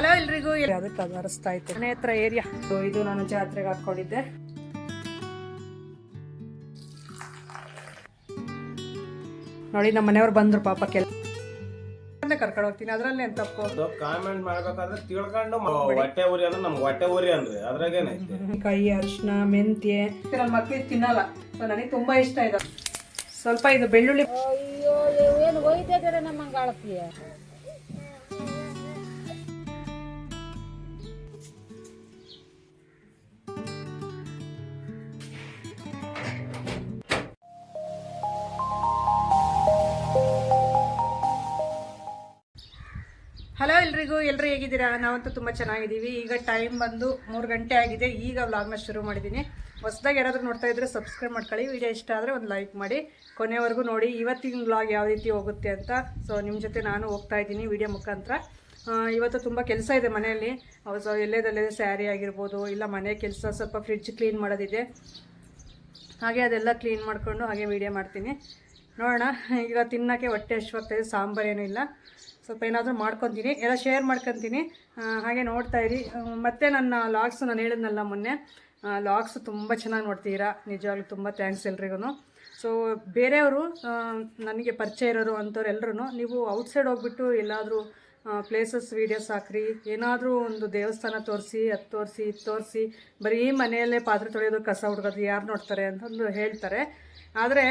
Hello ಎಲ್ರಿಗೂ. ಅದಕ್ಕೆ ಅದು ಇತ್ತು ಮನೆ ಹತ್ರ ಏರಿಯಾ ಇದು ನಾನು ಜಾತ್ರೆಗೆ ಹಾಕೊಂಡಿದ್ದೆ ನೋಡಿ ನಮ್ಮ ಮನೆಯವ್ರು ಬಂದ್ರು ಪಾಪ ಕೆಲ ಕರ್ಕೊಂಡು ಹೋಗ್ತೀನಿ. ಅದ್ರಲ್ಲಿ ಏನ್ ತಪ್ಪು? ಕಾಮೆಂಟ್ ಮಾಡ್ಬೇಕಾದ್ರೆ ತಿಳ್ಕೊಂಡು ಹೊಟ್ಟೆ ಉರಿ ಅಂದ್ರೆ ನಮ್ಗೆ ಹೊಟ್ಟೆ ಉರಿ ಅಂದ್ರೆ ಅದ್ರಾಗೇನೈತಿ ಕೈ ಅರಿಶಿನ ಮೆಂತ್ಯ. ನನ್ನ ಮಕ್ಳಿಗೆ ತಿನ್ನಲ್ಲ. ಸೊ ನನಗೆ ತುಂಬಾ ಇಷ್ಟ ಇದೆ. ಸ್ವಲ್ಪ ಇದು ಬೆಳ್ಳುಳ್ಳಿ ಅಯ್ಯೋ ಏನು ಒಯ್ತಿದ್ದಾರೆ ನಮ್ಮ ಎಲ್ರಿಗೂ ಎಲ್ಲರೂ ಹೇಗಿದ್ದೀರಾ? ನಾವಂತೂ ತುಂಬ ಚೆನ್ನಾಗಿದ್ದೀವಿ. ಈಗ ಟೈಮ್ ಬಂದು ಮೂರು ಗಂಟೆ ಆಗಿದೆ. ಈಗ ವ್ಲಾಗ್ನ ಶುರು ಮಾಡಿದ್ದೀನಿ. ಹೊಸದಾಗಿ ಯಾರಾದರೂ ನೋಡ್ತಾ ಇದ್ರೆ ಸಬ್ಸ್ಕ್ರೈಬ್ ಮಾಡ್ಕೊಳ್ಳಿ. ವಿಡಿಯೋ ಇಷ್ಟ ಆದರೆ ಒಂದು ಲೈಕ್ ಮಾಡಿ. ಕೊನೆವರೆಗೂ ನೋಡಿ ಇವತ್ತಿನ ವ್ಲಾಗ್ ಯಾವ ರೀತಿ ಹೋಗುತ್ತೆ ಅಂತ. ಸೊ ನಿಮ್ಮ ಜೊತೆ ನಾನು ಹೋಗ್ತಾ ಇದ್ದೀನಿ ವಿಡಿಯೋ ಮುಖಾಂತರ. ಇವತ್ತು ತುಂಬ ಕೆಲಸ ಇದೆ ಮನೆಯಲ್ಲಿ. ಸೊ ಎಲ್ಲೇದಲ್ಲೇ ಸ್ಯಾರಿ ಆಗಿರ್ಬೋದು, ಇಲ್ಲ ಮನೆ ಕೆಲಸ ಸ್ವಲ್ಪ ಫ್ರಿಡ್ಜ್ ಕ್ಲೀನ್ ಮಾಡೋದಿದೆ. ಹಾಗೆ ಅದೆಲ್ಲ ಕ್ಲೀನ್ ಮಾಡಿಕೊಂಡು ಹಾಗೆ ವೀಡಿಯೋ ಮಾಡ್ತೀನಿ. ನೋಡೋಣ, ಈಗ ತಿನ್ನೋಕ್ಕೆ ಹೊಟ್ಟೆ ಹಶ್ವಾಗ್ತಾಯಿದೆ ಸಾಂಬಾರು ಏನೂ ಇಲ್ಲ. ಸ್ವಲ್ಪ ಏನಾದರೂ ಮಾಡ್ಕೊತೀನಿ. ಎಲ್ಲ ಶೇರ್ ಮಾಡ್ಕೊತೀನಿ. ಹಾಗೆ ನೋಡ್ತಾ ಇರಿ. ಮತ್ತು ನನ್ನ ಲಾಗ್ಸು ನಾನು ಹೇಳಿದ್ನಲ್ಲ ಮೊನ್ನೆ. ಲಾಗ್ಸ್ ತುಂಬ ಚೆನ್ನಾಗಿ ನೋಡ್ತೀರಾ? ನಿಜವಾಗ್ಲೂ ತುಂಬ ಥ್ಯಾಂಕ್ಸ್ ಎಲ್ರಿಗೂ ಸೊ ಬೇರೆಯವರು ನನಗೆ ಪರಿಚಯ ಇರೋರು ಅಂಥವ್ರು ಎಲ್ಲರೂ ನೀವು ಔಟ್ಸೈಡ್ ಹೋಗ್ಬಿಟ್ಟು ಎಲ್ಲಾದರೂ ಪ್ಲೇಸಸ್ ವೀಡಿಯೋಸ್ ಹಾಕ್ರಿ. ಏನಾದರೂ ಒಂದು ದೇವಸ್ಥಾನ ತೋರಿಸಿ, ಅದು ತೋರಿಸಿ, ಇದು ತೋರಿಸಿ, ಬರೀ ಮನೆಯಲ್ಲೇ ಪಾತ್ರೆ ತೊಳೆಯೋದು ಕಸ ಹುಡ್ಗೋದು ಯಾರು ನೋಡ್ತಾರೆ ಅಂತಂದು ಹೇಳ್ತಾರೆ. ಆದರೆ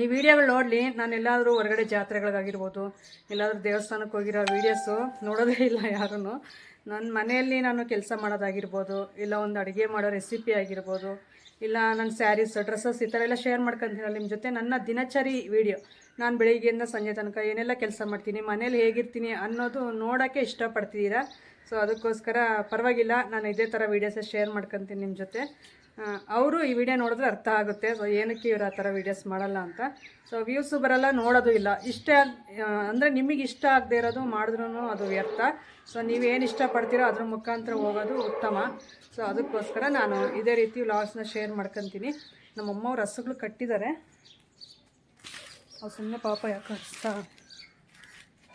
ಈ ವಿಡಿಯೋಗಳು ನೋಡಲಿ, ನಾನು ಎಲ್ಲಾದರೂ ಹೊರಗಡೆ ಜಾತ್ರೆಗಳಿಗಾಗಿರ್ಬೋದು, ಎಲ್ಲಾದರೂ ದೇವಸ್ಥಾನಕ್ಕೆ ಹೋಗಿರೋ ವೀಡಿಯೋಸು ನೋಡೋದೇ ಇಲ್ಲ ಯಾರೂ ನನ್ನ ಮನೆಯಲ್ಲಿ ನಾನು ಕೆಲಸ ಮಾಡೋದಾಗಿರ್ಬೋದು, ಇಲ್ಲ ಒಂದು ಅಡುಗೆ ಮಾಡೋ ರೆಸಿಪಿ ಆಗಿರ್ಬೋದು, ಇಲ್ಲ ನನ್ನ ಸ್ಯಾರೀಸ್ ಡ್ರೆಸ್ಸಸ್ ಈ ಥರ ಎಲ್ಲ ಶೇರ್ ಮಾಡ್ಕೊಂತೀನಿ ನಿಮ್ಮ ಜೊತೆ ನನ್ನ ದಿನಚರಿ ವಿಡಿಯೋ ನಾನು ಬೆಳಿಗ್ಗೆಯಿಂದ ಸಂಜೆ ತನಕ ಏನೆಲ್ಲ ಕೆಲಸ ಮಾಡ್ತೀನಿ, ಮನೇಲಿ ಹೇಗಿರ್ತೀನಿ ಅನ್ನೋದು ನೋಡೋಕ್ಕೆ ಇಷ್ಟಪಡ್ತಿದ್ದೀರಾ ಸೊ ಅದಕ್ಕೋಸ್ಕರ ಪರವಾಗಿಲ್ಲ, ನಾನು ಇದೇ ಥರ ವೀಡಿಯೋಸ ಶೇರ್ ಮಾಡ್ಕೊತೀನಿ ನಿಮ್ಮ ಜೊತೆ. ಅವರು ಈ ವಿಡಿಯೋ ನೋಡಿದ್ರೆ ಅರ್ಥ ಆಗುತ್ತೆ. ಸೊ ಏನಕ್ಕೆ ಇವ್ರು ಆ ಥರ ವೀಡಿಯೋಸ್ ಮಾಡಲ್ಲ ಅಂತ. ಸೊ ವ್ಯೂಸು ಬರಲ್ಲ, ನೋಡೋದು ಇಲ್ಲ. ಇಷ್ಟ ಅಂದರೆ ನಿಮಗೆ ಇಷ್ಟ ಆಗದೆ ಇರೋದು ಮಾಡಿದ್ರೂ ಅದು ವ್ಯರ್ಥ. ಸೊ ನೀವೇನು ಇಷ್ಟಪಡ್ತೀರೋ ಅದ್ರ ಮುಖಾಂತರ ಹೋಗೋದು ಉತ್ತಮ. ಸೊ ಅದಕ್ಕೋಸ್ಕರ ನಾನು ಇದೇ ರೀತಿ ವ್ಲಾಗ್ಸ್ನ ಶೇರ್ ಮಾಡ್ಕೊತೀನಿ. ನಮ್ಮಮ್ಮ ಹಸುಗಳು ಕಟ್ಟಿದ್ದಾರೆ ಅವ್ರು ಸುಮ್ಮನೆ ಪಾಪ ಯಾಕೆ ಹಚ್ತಾ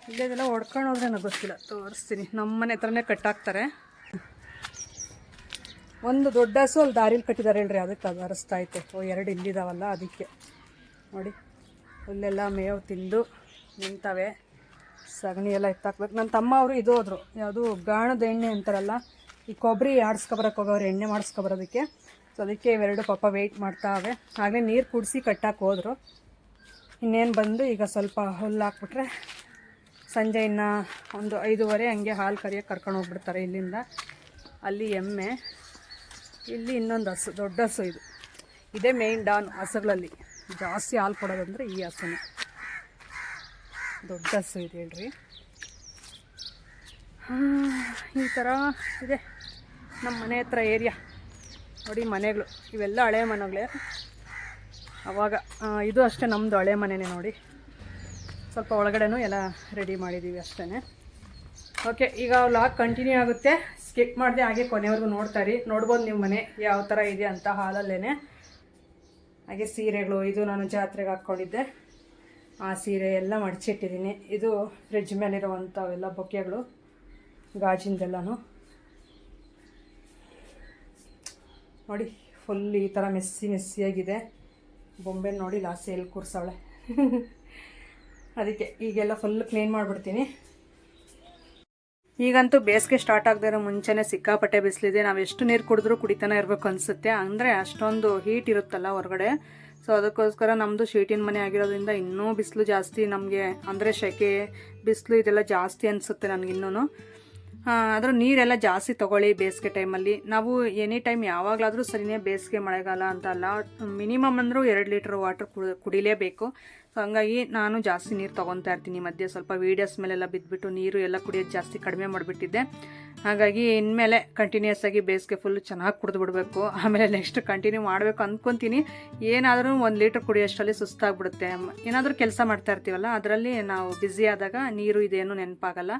ಇಲ್ಲೇದೆಲ್ಲ ಹೊಡ್ಕೊಂಡು ನನಗೆ ಗೊತ್ತಿಲ್ಲ. ತೋರಿಸ್ತೀನಿ. ನಮ್ಮ ಮನೆ ಹತ್ರನೇ ಕಟ್ಟಾಕ್ತಾರೆ. ಒಂದು ದೊಡ್ಡ ಹಸು ಅಲ್ಲಿ ದಾರಿಲಿ ಕಟ್ಟಿದ್ದಾರೆ ಹೇಳ್ರಿ ಅದಕ್ಕೆ ಅದು ಹರಿಸ್ತಾ ಐತೆ. ಓ, ಎರಡು ಇಲ್ಲಿದಾವಲ್ಲ ಅದಕ್ಕೆ. ನೋಡಿ, ಹುಲ್ಲೆಲ್ಲ ಮೇವು ತಿಂದು ನಿಂತವೆ. ಸಗಣಿ ಎಲ್ಲ ಎತ್ತಾಕ್ಬೇಕು. ನನ್ನ ತಮ್ಮ ಅವರು ಇದು ಹೋದ್ರು. ಯಾವುದು ಗಾಣದ ಎಣ್ಣೆ ಅಂತಾರಲ್ಲ, ಈ ಕೊಬ್ಬರಿ ಆಡಿಸ್ಕೊಬರಕ್ಕೆ ಹೋಗೋರು ಎಣ್ಣೆ ಮಾಡಿಸ್ಕೊಬರೋದಕ್ಕೆ. ಸೊ ಅದಕ್ಕೆ ಇವೆರಡು ಪಾಪ ವೆಯ್ಟ್ ಮಾಡ್ತಾವೆ ಹಾಗೆ ನೀರು ಕುಡಿಸಿ ಕಟ್ಟಕ್ಕೆ ಹೋದ್ರು. ಇನ್ನೇನು ಬಂದು ಈಗ ಸ್ವಲ್ಪ ಹುಲ್ಲು ಹಾಕ್ಬಿಟ್ರೆ ಸಂಜೆ ಇನ್ನು ಒಂದು ಐದೂವರೆ ಹಂಗೆ ಹಾಲು ಕರಿಯೋಕ್ಕೆ ಕರ್ಕೊಂಡು ಹೋಗ್ಬಿಡ್ತಾರೆ ಇಲ್ಲಿಂದ. ಅಲ್ಲಿ ಎಮ್ಮೆ, ಇಲ್ಲಿ ಇನ್ನೊಂದು ಹಸು, ದೊಡ್ಡ ಹಸು ಇದು. ಇದೇ ಮೇಯ್ನ್ ಡಾನ್ ಹಸುಗಳಲ್ಲಿ. ಜಾಸ್ತಿ ಹಾಲು ಕೊಡೋದಂದ್ರೆ ಈ ಹಸುನೇ. ದೊಡ್ಡ ಹಸು ಇದೆ ಹೇಳ್ರಿ. ಈ ಥರ ಇದೆ. ನಮ್ಮ ಮನೆ ಹತ್ರ ಏರಿಯಾ ನೋಡಿ ಮನೆಗಳು. ಇವೆಲ್ಲ ಹಳೆ ಮನೆಗಳೇ. ಅವಾಗ ಇದು ಅಷ್ಟೇ ನಮ್ಮದು ಹಳೆ ಮನೆಯೇ ನೋಡಿ. ಸ್ವಲ್ಪ ಒಳಗಡೆನೂ ಎಲ್ಲ ರೆಡಿ ಮಾಡಿದ್ದೀವಿ ಅಷ್ಟೇ ಓಕೆ ಈಗ ಲಾಕ್ ಕಂಟಿನ್ಯೂ ಆಗುತ್ತೆ. ಸ್ಕಿಪ್ ಮಾಡಿದೆ ಹಾಗೆ ಕೊನೆವರೆಗೂ ನೋಡ್ತಾ ರೀ ನೋಡ್ಬೋದು ನಿಮ್ಮ ಮನೆ ಯಾವ ಥರ ಇದೆ ಅಂತ ಹಾಲಲ್ಲೇ ಹಾಗೆ ಸೀರೆಗಳು, ಇದು ನಾನು ಜಾತ್ರೆಗೆ ಹಾಕ್ಕೊಂಡಿದ್ದೆ. ಆ ಸೀರೆ ಎಲ್ಲ ಮಡಚಿಟ್ಟಿದ್ದೀನಿ. ಇದು ಫ್ರಿಜ್ ಮೇಲಿರುವಂಥವೆಲ್ಲ ಬೊಕ್ಕೆಗಳು, ಗಾಜಿಂದೆಲ್ಲನೂ. ನೋಡಿ ಫುಲ್ ಈ ಥರ ಮೆಸ್ಸಿ ಮೆಸ್ಸಿಯಾಗಿದೆ ಬೊಂಬೆ ನೋಡಿ ಲಾಸ್ಟ್ ಎಲ್ಲಿ ಕೂರ್ಸವಳೆ. ಅದಕ್ಕೆ ಈಗೆಲ್ಲ ಫುಲ್ ಕ್ಲೀನ್ ಮಾಡಿಬಿಡ್ತೀನಿ. ಈಗಂತೂ ಬೇಸಿಗೆ ಸ್ಟಾರ್ಟ್ ಆಗದೇ ಇರೋ ಮುಂಚೆನೇ ಸಿಕ್ಕಾಪಟ್ಟೆ ಬಿಸಿಲಿದೆ. ನಾವು ಎಷ್ಟು ನೀರು ಕುಡಿದ್ರೂ ಕುಡಿತಾನೆ ಇರಬೇಕು ಅನಿಸುತ್ತೆ. ಅಂದರೆ ಅಷ್ಟೊಂದು ಹೀಟ್ ಇರುತ್ತಲ್ಲ ಹೊರಗಡೆ. ಸೊ ಅದಕ್ಕೋಸ್ಕರ ನಮ್ಮದು ಶೀಟಿನ ಮನೆ ಆಗಿರೋದ್ರಿಂದ ಇನ್ನೂ ಬಿಸಿಲು ಜಾಸ್ತಿ. ನಮಗೆ ಅಂದರೆ ಸೆಕೆ ಬಿಸಿಲು ಇದೆಲ್ಲ ಜಾಸ್ತಿ ಅನಿಸುತ್ತೆ ನನಗಿನ್ನೂ ಆದರೂ ನೀರೆಲ್ಲ ಜಾಸ್ತಿ ತಗೊಳ್ಳಿ ಬೇಸಿಗೆ ಟೈಮಲ್ಲಿ. ನಾವು ಎನಿ ಟೈಮ್ ಯಾವಾಗಲಾದರೂ ಸರಿನೇ ಬೇಸಿಗೆ ಮಳೆಗಾಲ ಅಂತ ಅಲ್ಲ, ಮಿನಿಮಮ್ ಅಂದರೂ ಎರಡು ಲೀಟ್ರ್ ವಾಟರ್ ಕುಡಿ, ಕುಡಿಲೇಬೇಕು. ಸೊ ಹಂಗಾಗಿ ನಾನು ಜಾಸ್ತಿ ನೀರು ತೊಗೊತಾ ಇರ್ತೀನಿ. ಮಧ್ಯೆ ಸ್ವಲ್ಪ ವೀಡಿಯೋಸ್ ಮೇಲೆಲ್ಲ ಬಿದ್ದುಬಿಟ್ಟು ನೀರು ಎಲ್ಲ ಕುಡಿಯೋದು ಜಾಸ್ತಿ ಕಡಿಮೆ ಮಾಡಿಬಿಟ್ಟಿದ್ದೆ. ಹಾಗಾಗಿ ಇನ್ಮೇಲೆ ಕಂಟಿನ್ಯೂಸ್ ಆಗಿ ಬೇಸಿಗೆ ಫುಲ್ ಚೆನ್ನಾಗಿ ಕುಡಿದು ಬಿಡಬೇಕು. ಆಮೇಲೆ ನೆಕ್ಸ್ಟ್ ಕಂಟಿನ್ಯೂ ಮಾಡಬೇಕು ಅಂದ್ಕೊತೀನಿ ಏನಾದರೂ ಒಂದು ಲೀಟ್ರ್ ಕುಡಿಯೋಷ್ಟರಲ್ಲಿ ಸುಸ್ತಾಗ್ಬಿಡುತ್ತೆ. ಏನಾದರೂ ಕೆಲಸ ಮಾಡ್ತಾ ಇರ್ತೀವಲ್ಲ, ಅದರಲ್ಲಿ ನಾವು ಬ್ಯುಸಿ ಆದಾಗ ನೀರು ಇದೇನು ನೆನಪಾಗಲ್ಲ.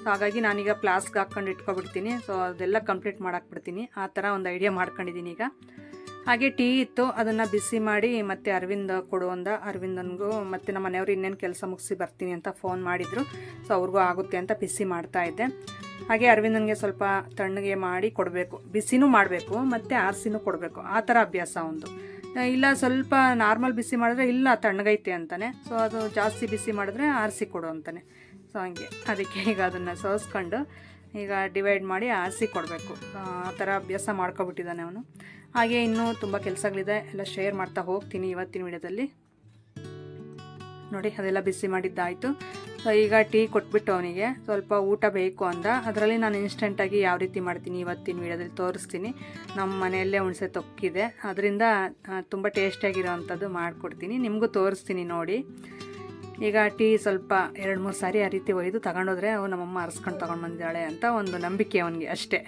ಸೊ ಹಾಗಾಗಿ ನಾನೀಗ ಪ್ಲಾಸ್ಕ್ ಹಾಕ್ಕೊಂಡು ಇಟ್ಕೊಬಿಡ್ತೀನಿ. ಸೊ ಅದೆಲ್ಲ ಕಂಪ್ಲೀಟ್ ಮಾಡಾಕ್ಬಿಡ್ತೀನಿ. ಆ ಥರ ಒಂದು ಐಡಿಯಾ ಮಾಡ್ಕೊಂಡಿದ್ದೀನಿ ಈಗ. ಹಾಗೆ ಟೀ ಇತ್ತು, ಅದನ್ನು ಬಿಸಿ ಮಾಡಿ ಮತ್ತೆ ಅರವಿಂದ ಕೊಡು ಅಂದ. ಅರವಿಂದನಿಗೂ ಮತ್ತು ನಮ್ಮ ಮನೆಯವರು ಇನ್ನೇನು ಕೆಲಸ ಮುಗಿಸಿ ಬರ್ತೀನಿ ಅಂತ ಫೋನ್ ಮಾಡಿದರು. ಸೊ ಅವ್ರಿಗೂ ಆಗುತ್ತೆ ಅಂತ ಬಿಸಿ ಮಾಡ್ತಾ ಇದ್ದೆ. ಹಾಗೆ ಅರವಿಂದನಿಗೆ ಸ್ವಲ್ಪ ತಣ್ಣಗೆ ಮಾಡಿ ಕೊಡಬೇಕು. ಬಿಸಿನೂ ಮಾಡಬೇಕು, ಮತ್ತು ಆರಿಸಿನೂ ಕೊಡಬೇಕು. ಆ ಥರ ಅಭ್ಯಾಸ ಒಂದು. ಇಲ್ಲ ಸ್ವಲ್ಪ ನಾರ್ಮಲ್ ಬಿಸಿ ಮಾಡಿದ್ರೆ ಇಲ್ಲ, ತಣ್ಣಗೈತೆ ಅಂತಾನೆ. ಸೊ ಅದು ಜಾಸ್ತಿ ಬಿಸಿ ಮಾಡಿದ್ರೆ ಆರಿಸಿ ಕೊಡು ಅಂತಾನೆ. ಸೊ ಹಂಗೆ. ಅದಕ್ಕೆ ಈಗ ಅದನ್ನು ಸೋಸ್ಕೊಂಡು ಈಗ ಡಿವೈಡ್ ಮಾಡಿ ಆರಿಸಿ ಕೊಡಬೇಕು. ಆ ಥರ ಅಭ್ಯಾಸ ಮಾಡ್ಕೊಬಿಟ್ಟಿದ್ದಾನೆ ಅವನು. ಹಾಗೆ ಇನ್ನೂ ತುಂಬ ಕೆಲಸಗಳಿದೆ, ಎಲ್ಲ ಶೇರ್ ಮಾಡ್ತಾ ಹೋಗ್ತೀನಿ ಇವತ್ತಿನ ವಿಡಿಯೋದಲ್ಲಿ. ನೋಡಿ, ಅದೆಲ್ಲ ಬಿಸಿ ಮಾಡಿದ್ದಾಯಿತು. ಸೊ ಈಗ ಟೀ ಕೊಟ್ಬಿಟ್ಟು ಅವನಿಗೆ, ಸ್ವಲ್ಪ ಊಟ ಬೇಕು ಅಂದ. ಅದರಲ್ಲಿ ನಾನು ಇನ್ಸ್ಟೆಂಟಾಗಿ ಯಾವ ರೀತಿ ಮಾಡ್ತೀನಿ ಇವತ್ತಿನ ವಿಡಿಯೋದಲ್ಲಿ ತೋರಿಸ್ತೀನಿ. ನಮ್ಮ ಮನೆಯಲ್ಲೇ ಹುಣಸೆ ತೊಕ್ಕಿದೆ. ಅದರಿಂದ ತುಂಬ ಟೇಸ್ಟಿಯಾಗಿರೋವಂಥದ್ದು ಮಾಡಿಕೊಡ್ತೀನಿ. ನಿಮಗೂ ತೋರಿಸ್ತೀನಿ ನೋಡಿ. ಈಗ ಟೀ ಸ್ವಲ್ಪ ಎರಡು ಮೂರು ಸಾರಿ ಆ ರೀತಿ ಒಯ್ದು ತಗೊಂಡೋದ್ರೆ ಅವು ನಮ್ಮಮ್ಮ ಅರ್ಸ್ಕೊಂಡು ತೊಗೊಂಡು ಬಂದಿದ್ದಾಳೆ ಅಂತ ಒಂದು ನಂಬಿಕೆ ಅವನಿಗೆ ಅಷ್ಟೇ.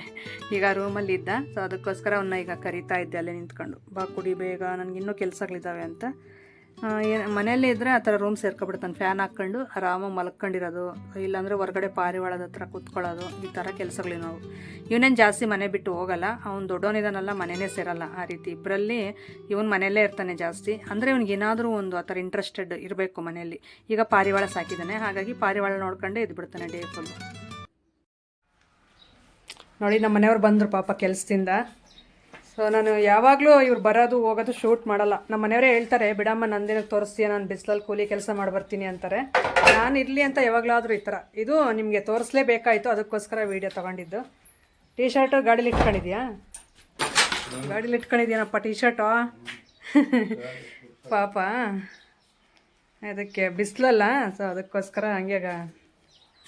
ಈಗ ರೂಮಲ್ಲಿ ಇದ್ದ ಸೊ ಅದಕ್ಕೋಸ್ಕರ ಅವನ್ನ ಈಗ ಕರಿತಾ ಇದ್ದೆ, ಅಲ್ಲೇ ನಿಂತ್ಕೊಂಡು. ಬಾ ಕುಡಿ, ಬೇಗ, ನನಗೆ ಇನ್ನೂ ಕೆಲಸಗಳಿದ್ದಾವೆ ಅಂತ. ಮನೆಯಲ್ಲೇ ಇದ್ದರೆ ಆ ಥರ ರೂಮ್ ಸೇರ್ಕೊಬಿಡ್ತಾನೆ. ಫ್ಯಾನ್ ಹಾಕ್ಕೊಂಡು ಆರಾಮಾಗಿ ಮಲ್ಕೊಂಡಿರೋದು. ಇಲ್ಲಾಂದರೆ ಹೊರಗಡೆ ಪಾರಿವಾಳದ ಹತ್ರ ಕೂತ್ಕೊಳ್ಳೋದು. ಈ ಥರ ಕೆಲಸಗಳು ನಾವು ಇವನೇನು ಜಾಸ್ತಿ ಮನೆ ಬಿಟ್ಟು ಹೋಗಲ್ಲ. ಅವ್ನು ದೊಡ್ಡವನಿದಾನಲ್ಲ ಮನೆಯೇ ಸೇರಲ್ಲ ಆ ರೀತಿ. ಇಬ್ಬರಲ್ಲಿ ಇವನು ಮನೆಯಲ್ಲೇ ಇರ್ತಾನೆ ಜಾಸ್ತಿ. ಅಂದರೆ ಇವ್ನಿಗೆ ಏನಾದರೂ ಒಂದು ಆ ಥರ ಇಂಟ್ರೆಸ್ಟೆಡ್ ಇರಬೇಕು ಮನೆಯಲ್ಲಿ. ಈಗ ಪಾರಿವಾಳ ಸಾಕಿದ್ದಾನೆ. ಹಾಗಾಗಿ ಪಾರಿವಾಳ ನೋಡ್ಕೊಂಡೇ ಇದ್ಬಿಡ್ತಾನೆ ಡೇ ಫುಲ್ಲು ನೋಡಿ ನಮ್ಮ ಮನೆಯವ್ರು ಬಂದರು ಪಾಪ ಕೆಲಸದಿಂದ. ಸೊ ನಾನು ಯಾವಾಗಲೂ ಇವ್ರು ಬರೋದು, ಹೋಗೋದು ಶೂಟ್ ಮಾಡಲ್ಲ. ನಮ್ಮ ಮನೆಯವರೇ ಹೇಳ್ತಾರೆ, ಬಿಡಮ್ಮ ನಂದಿನ ತೋರಿಸ್ತೀಯ, ನಾನು ಬಿಸಿಲಲ್ಲಿ ಕೂಲಿ ಕೆಲಸ ಮಾಡಿ ಬರ್ತೀನಿ ಅಂತಾರೆ. ನಾನು ಇರಲಿ ಅಂತ ಯಾವಾಗಲಾದರೂ ಈ ಥರ ಇದು ನಿಮಗೆ ತೋರಿಸ್ಲೇಬೇಕಾಯಿತು ಅದಕ್ಕೋಸ್ಕರ ವೀಡಿಯೋ ತೊಗೊಂಡಿದ್ದು. ಟೀ ಶರ್ಟು ಗಾಡೀಲಿ ಇಟ್ಕೊಂಡಿದ್ಯಾ? ಗಾಡೀಲಿ ಇಟ್ಕೊಂಡಿದ್ಯಾನಪ್ಪ ಟೀ ಶರ್ಟು ಪಾಪ. ಅದಕ್ಕೆ ಬಿಸಿಲಲ್ಲ ಸೊ ಅದಕ್ಕೋಸ್ಕರ ಹಂಗೆ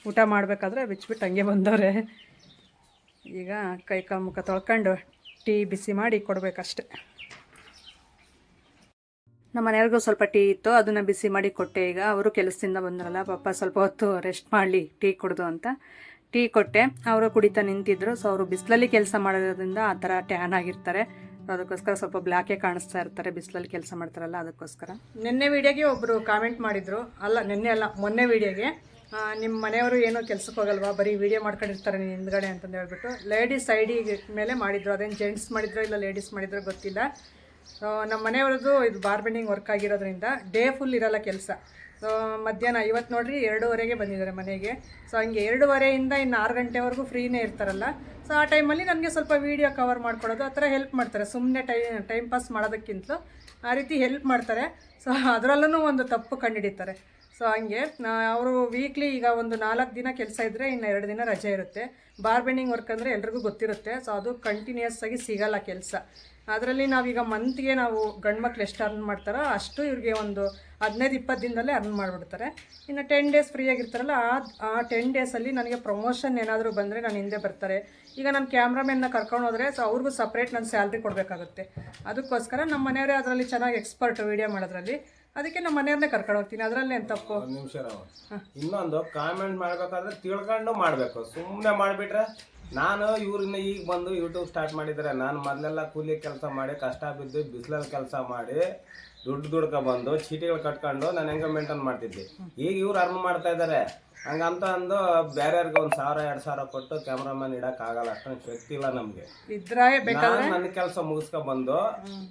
ಊಟ ಮಾಡಬೇಕಾದ್ರೆ ಬಿಚ್ಚಿಬಿಟ್ಟು ಹಂಗೆ ಬಂದವ್ರೆ. ಈಗ ಕೈ ಕಾಲು ಮುಖ ತೊಳ್ಕೊಂಡು ಟೀ ಬಿಸಿ ಮಾಡಿ ಕೊಡಬೇಕಷ್ಟೆ. ನಮ್ಮ ಮನೆಯವ್ರಿಗೂ ಸ್ವಲ್ಪ ಟೀ ಇತ್ತು ಅದನ್ನು ಬಿಸಿ ಮಾಡಿ ಕೊಟ್ಟೆ. ಈಗ ಅವರು ಕೆಲಸದಿಂದ ಬಂದ್ರಲ್ಲ ಪಾಪ ಸ್ವಲ್ಪ ಹೊತ್ತು ರೆಸ್ಟ್ ಮಾಡಲಿ ಟೀ ಕುಡ್ದು ಅಂತ. ಟೀ ಕೊಟ್ಟೆ. ಅವರು ಕುಡಿತಾ ನಿಂತಿದ್ರು. ಸೊ ಅವರು ಬಿಸಿಲಲ್ಲಿ ಕೆಲಸ ಮಾಡೋದ್ರಿಂದ ಆ ಥರ ಟ್ಯಾನ್ ಆಗಿರ್ತಾರೆ. ಸೊ ಅದಕ್ಕೋಸ್ಕರ ಸ್ವಲ್ಪ ಬ್ಲ್ಯಾಕೇ ಕಾಣಿಸ್ತಾ ಇರ್ತಾರೆ ಬಿಸಿಲಲ್ಲಿ ಕೆಲಸ ಮಾಡ್ತಾರಲ್ಲ ಅದಕ್ಕೋಸ್ಕರ. ನಿನ್ನೆ ವಿಡಿಯೋಗೆ ಒಬ್ಬರು ಕಾಮೆಂಟ್ ಮಾಡಿದರು. ಅಲ್ಲ ನಿನ್ನೆ ಅಲ್ಲ ಮೊನ್ನೆ ವಿಡಿಯೋಗೆ ನಿಮ್ಮ ಮನೆಯವರು ಏನೋ ಕೆಲ್ಸಕ್ಕೆ ಹೋಗಲ್ವಾ? ಬರೀ ವಿಡಿಯೋ ಮಾಡ್ಕೊಂಡಿರ್ತಾರೆ ನೀನು ಹಿಂದ್ಗಡೆ ಅಂತಂದು ಹೇಳ್ಬಿಟ್ಟು. ಲೇಡೀಸ್ ಐಡಿ ಮೇಲೆ ಮಾಡಿದ್ರು. ಅದೇನು ಜೆಂಟ್ಸ್ ಮಾಡಿದ್ರೋ ಇಲ್ಲ ಲೇಡೀಸ್ ಮಾಡಿದ್ರೋ ಗೊತ್ತಿಲ್ಲ. ನಮ್ಮ ಮನೆಯವ್ರದ್ದು ಇದು ಬಾರ್ಬೆಂಡಿಂಗ್ ವರ್ಕ್ ಆಗಿರೋದ್ರಿಂದ ಡೇ ಫುಲ್ ಇರಲ್ಲ ಕೆಲಸ. ಮಧ್ಯಾಹ್ನ ಇವತ್ತು ನೋಡ್ರಿ ಎರಡೂವರೆಗೆ ಬಂದಿದ್ದಾರೆ ಮನೆಗೆ. ಸೊ ಹಂಗೆ ಎರಡೂವರೆಯಿಂದ ಇನ್ನು ಆರು ಗಂಟೆವರೆಗೂ ಫ್ರೀನೇ ಇರ್ತಾರಲ್ಲ. ಸೊ ಆ ಟೈಮಲ್ಲಿ ನನಗೆ ಸ್ವಲ್ಪ ವೀಡಿಯೋ ಕವರ್ ಮಾಡ್ಕೊಡೋದು, ಆ ಥರ ಹೆಲ್ಪ್ ಮಾಡ್ತಾರೆ. ಸುಮ್ಮನೆ ಟೈ ಟೈಮ್ ಪಾಸ್ ಮಾಡೋದಕ್ಕಿಂತಲೂ. ಆ ರೀತಿ ಹೆಲ್ಪ್ ಮಾಡ್ತಾರೆ. ಸೊ ಅದರಲ್ಲೂ ಒಂದು ತಪ್ಪು ಕಂಡುಹಿಡಿತಾರೆ ಸೊ ಹಂಗೆ ಅವರು ವೀಕ್ಲಿ ಈಗ ಒಂದು ನಾಲ್ಕು ದಿನ ಕೆಲಸ ಇದ್ದರೆ ಇನ್ನು ಎರಡು ದಿನ ರಜೆ ಇರುತ್ತೆ. ಬಾರ್ಬೆಂಡಿಂಗ್ ವರ್ಕ್ ಅಂದರೆ ಎಲ್ರಿಗೂ ಗೊತ್ತಿರುತ್ತೆ. ಸೊ ಅದು ಕಂಟಿನ್ಯೂಸ್ ಆಗಿ ಸಿಗಲ್ಲ ಕೆಲಸ. ಅದರಲ್ಲಿ ನಾವೀಗ ಮಂತ್ಗೆ ನಾವು ಗಂಡು ಮಕ್ಳು ಎಷ್ಟು ಅರ್ನ್ ಮಾಡ್ತಾರೋ ಅಷ್ಟು ಇವ್ರಿಗೆ ಒಂದು ಹದಿನೈದು ಇಪ್ಪತ್ತು ದಿನದಲ್ಲೇ ಅರ್ನ್ ಮಾಡಿಬಿಡ್ತಾರೆ. ಇನ್ನು ಟೆನ್ ಡೇಸ್ ಫ್ರೀಯಾಗಿರ್ತಾರಲ್ಲ ಆ ಆ ಟೆನ್ ಡೇಸಲ್ಲಿ ನನಗೆ ಪ್ರಮೋಷನ್ ಏನಾದರೂ ಬಂದರೆ ನಾನು ಹಿಂದೆ ಬರ್ತಾರೆ. ಈಗ ನಾನು ಕ್ಯಾಮ್ರಾಮೆನ್ನ ಕರ್ಕೊಂಡು ಹೋದರೆ ಸೊ ಅವ್ರಿಗೂ ಸಪ್ರೇಟ್ ನಾನು ಸ್ಯಾಲ್ರಿ ಕೊಡಬೇಕಾಗುತ್ತೆ. ಅದಕ್ಕೋಸ್ಕರ ನಮ್ಮ ಮನೆಯವರೇ ಅದರಲ್ಲಿ ಚೆನ್ನಾಗಿ ಎಕ್ಸ್ಪರ್ಟ್ ವೀಡಿಯೋ ಮಾಡೋದ್ರಲ್ಲಿ. ಅದಕ್ಕೆ ನಮ್ಮ ಮನೆಯವ್ರನ್ನೇ ಕರ್ಕೊಂಡು ಹೋಗ್ತೀನಿ. ಅದರಲ್ಲಿ ಏನು ತಪ್ಪು? ನಿಮಿಷ ಇನ್ನೊಂದು ಕಾಮೆಂಟ್ ಮಾಡಬೇಕಾದ್ರೆ ತಿಳ್ಕೊಂಡು ಮಾಡಬೇಕು. ಸುಮ್ಮನೆ ಮಾಡಿಬಿಟ್ರೆ ನಾನು ಇವ್ರನ್ನ ಈಗ ಬಂದು ಯೂಟ್ಯೂಬ್ ಸ್ಟಾರ್ಟ್ ಮಾಡಿದರೆ ನಾನು ಮೊದಲೆಲ್ಲ ಕೂಲಿ ಕೆಲಸ ಮಾಡಿ ಕಷ್ಟ ಬಿದ್ದು ಬಿಸಿಲಲ್ಲಿ ಕೆಲಸ ಮಾಡಿ ದುಡ್ಡು ದುಡ್ಕ ಬಂದು ಚೀಟಿಗಳು ಕಟ್ಕೊಂಡು ನಾನು ಹೆಂಗ ಮೇಂಟೈನ್ ಮಾಡ್ತಿದ್ದೆ. ಈಗ ಇವ್ರು ಅರ್ನ್ ಮಾಡ್ತಾ ಇದ್ದಾರೆ ಹಂಗಂತ ಅಂದು ಬೇರೆಯವ್ರಿಗೆ ಒಂದು ಸಾವಿರ ಎರಡು ಸಾವಿರ ಕೊಟ್ಟು ಕ್ಯಾಮ್ರಾಮನ್ ಇಡಕ್ ಆಗಲ್ಲ ಅಷ್ಟೊಂದು ಶಕ್ತಿ ಇಲ್ಲ ನಮ್ಗೆ. ನನ್ನ ಕೆಲಸ ಮುಗಿಸ್ಕ ಬಂದು